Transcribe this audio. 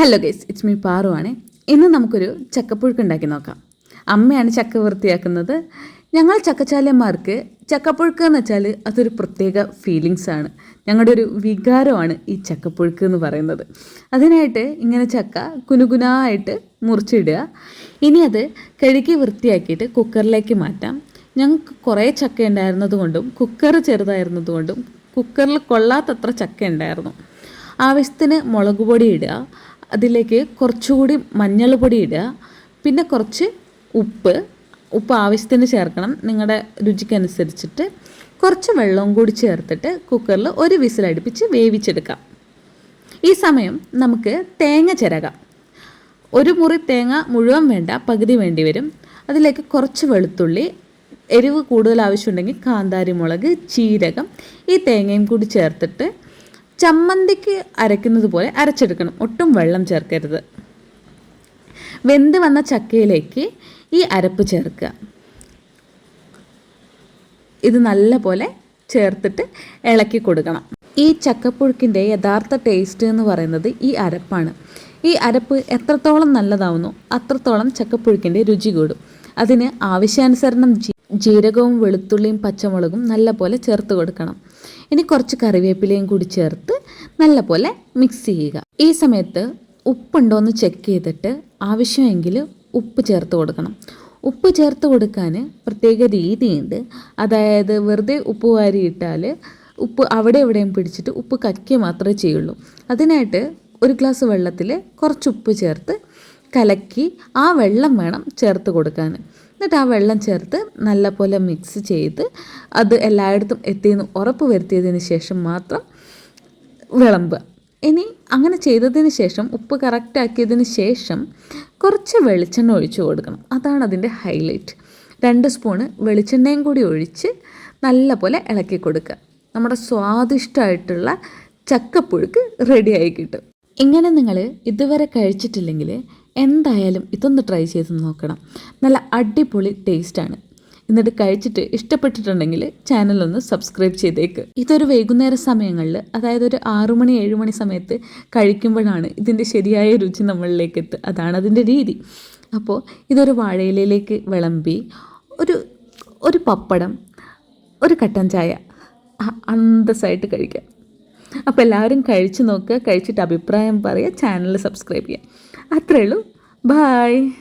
Hello guys it's me Paru ആണ്. ഇന്ന് നമുക്കൊരു ചക്കപ്പുഴുക്ക് ഉണ്ടാക്കി നോക്കാം. അമ്മയാണ് ചക്ക വൃത്തിയാക്കുന്നത്. ഞങ്ങൾ ചക്കച്ചാലന്മാർക്ക് ചക്കപ്പുഴുക്ക് എന്ന് വെച്ചാൽ അതൊരു പ്രത്യേക ഫീലിങ്സ് ആണ്. ഞങ്ങളുടെ ഒരു വികാരമാണ് ഈ ചക്കപ്പുഴുക്ക് എന്ന് പറയുന്നത്. അതിനായിട്ട് ഇങ്ങനെ ചക്ക കുനുകുനായിട്ട് മുറിച്ചിടുക. ഇനി അത് കഴുകി വൃത്തിയാക്കിയിട്ട് കുക്കറിലേക്ക് മാറ്റാം. ഞങ്ങൾക്ക് കുറേ ചക്ക ഉണ്ടായിരുന്നതുകൊണ്ടും കുക്കർ ചെറുതായിരുന്നതുകൊണ്ടും കുക്കറിൽ കൊള്ളാത്തത്ര ചക്ക ഉണ്ടായിരുന്നു. ആവശ്യത്തിന് മുളക് പൊടി ഇടുക. അതിലേക്ക് കുറച്ചുകൂടി മഞ്ഞൾപ്പൊടി പൊടി ഇടുക. പിന്നെ കുറച്ച് ഉപ്പ്. ഉപ്പ് ആവശ്യത്തിന് ചേർക്കണം. നിങ്ങളുടെ രുചിക്കനുസരിച്ചിട്ട് കുറച്ച് വെള്ളവും കൂടി ചേർത്തിട്ട് കുക്കറിൽ ഒരു വിസിലടുപ്പിച്ച് വേവിച്ചെടുക്കാം. ഈ സമയം നമുക്ക് തേങ്ങ ചിരകാം. ഒരു മുറി തേങ്ങ മുഴുവൻ വേണ്ട പകുതി വേണ്ടി വരും. അതിലേക്ക് കുറച്ച് വെളുത്തുള്ളി എരിവ് കൂടുതൽ ആവശ്യമുണ്ടെങ്കിൽ കാന്താരി മുളക് ചീരകം ഈ തേങ്ങയും കൂടി ചേർത്തിട്ട് ചമ്മന്തിക്ക് അരയ്ക്കുന്നത് പോലെ അരച്ചെടുക്കണം. ഒട്ടും വെള്ളം ചേർക്കരുത്. വെന്ത് വന്ന ചക്കയിലേക്ക് ഈ അരപ്പ് ചേർക്കുക. ഇത് നല്ല പോലെ ചേർത്തിട്ട് ഇളക്കി കൊടുക്കണം. ഈ ചക്കപ്പുഴുക്കിന്റെ യഥാർത്ഥ ടേസ്റ്റ് എന്ന് പറയുന്നത് ഈ അരപ്പാണ്. ഈ അരപ്പ് എത്രത്തോളം നല്ലതാവുന്നു അത്രത്തോളം ചക്കപ്പുഴുക്കിന്റെ രുചി കൂടും. അതിന് ആവശ്യാനുസരണം ജീരകവും വെളുത്തുള്ളിയും പച്ചമുളകും നല്ലപോലെ ചേർത്ത് കൊടുക്കണം. ഇനി കുറച്ച് കറിവേപ്പിലയും കൂടി ചേർത്ത് നല്ലപോലെ മിക്സ് ചെയ്യുക. ഈ സമയത്ത് ഉപ്പുണ്ടോ എന്ന് ചെക്ക് ചെയ്തിട്ട് ആവശ്യമെങ്കിൽ ഉപ്പ് ചേർത്ത് കൊടുക്കണം. ഉപ്പ് ചേർത്ത് കൊടുക്കാൻ പ്രത്യേക രീതിയുണ്ട്. അതായത് വെറുതെ ഉപ്പ് വാരിയിട്ടാൽ ഉപ്പ് അവിടെ എവിടെയും പിടിച്ചിട്ട് ഉപ്പ് കക്കി മാത്രമേ ചെയ്യുള്ളൂ. അതിനായിട്ട് ഒരു ഗ്ലാസ് വെള്ളത്തിൽ കുറച്ച് ഉപ്പ് ചേർത്ത് കലക്കി ആ വെള്ളം വേണം ചേർത്ത് കൊടുക്കാൻ. എന്നിട്ട് ആ വെള്ളം ചേർത്ത് നല്ലപോലെ മിക്സ് ചെയ്ത് അത് എല്ലായിടത്തും എത്തിയെന്ന് ഉറപ്പ് വരുത്തിയതിന് ശേഷം മാത്രം വിളമ്പുക. ഇനി അങ്ങനെ ചെയ്തതിന് ശേഷം ഉപ്പ് കറക്റ്റാക്കിയതിന് ശേഷം കുറച്ച് വെളിച്ചെണ്ണ ഒഴിച്ച് കൊടുക്കണം. അതാണ് അതിന്റെ ഹൈലൈറ്റ് രണ്ട് സ്പൂണ് വെളിച്ചെണ്ണയും കൂടി ഒഴിച്ച് നല്ലപോലെ ഇളക്കി കൊടുക്കുക. നമ്മുടെ സ്വാദിഷ്ടമായിട്ടുള്ള ചക്കപ്പുഴുക്ക് റെഡിയായി കിട്ടും. ഇങ്ങനെ നിങ്ങൾ ഇതുവരെ കഴിച്ചിട്ടില്ലെങ്കിൽ എന്തായാലും ഇതൊന്ന് ട്രൈ ചെയ്ത് നോക്കണം. നല്ല അടിപൊളി ടേസ്റ്റാണ് എന്നിട്ട് കഴിച്ചിട്ട് ഇഷ്ടപ്പെട്ടിട്ടുണ്ടെങ്കിൽ ചാനലൊന്ന് സബ്സ്ക്രൈബ് ചെയ്തേക്ക്. ഇതൊരു വൈകുന്നേര സമയങ്ങളിൽ അതായത് ഒരു ആറു മണി ഏഴ് മണി സമയത്ത് കഴിക്കുമ്പോഴാണ് ഇതിന്റെ ശരിയായ രുചി നമ്മളിലേക്ക് എത്തുക അതാണ് അതിന്റെ രീതി. അപ്പോൾ ഇതൊരു വാഴയിലയിലേക്ക് വിളമ്പി ഒരു ഒരു പപ്പടം ഒരു കട്ടൻ ചായ അന്തസ്സായിട്ട് കഴിക്കാം. അപ്പോൾ എല്ലാവരും കഴിച്ചു നോക്കുക കഴിച്ചിട്ട് അഭിപ്രായം പറയുക ചാനൽ സബ്സ്ക്രൈബ് ചെയ്യുക. അത്രയേ ഉള്ളൂ. ബായ്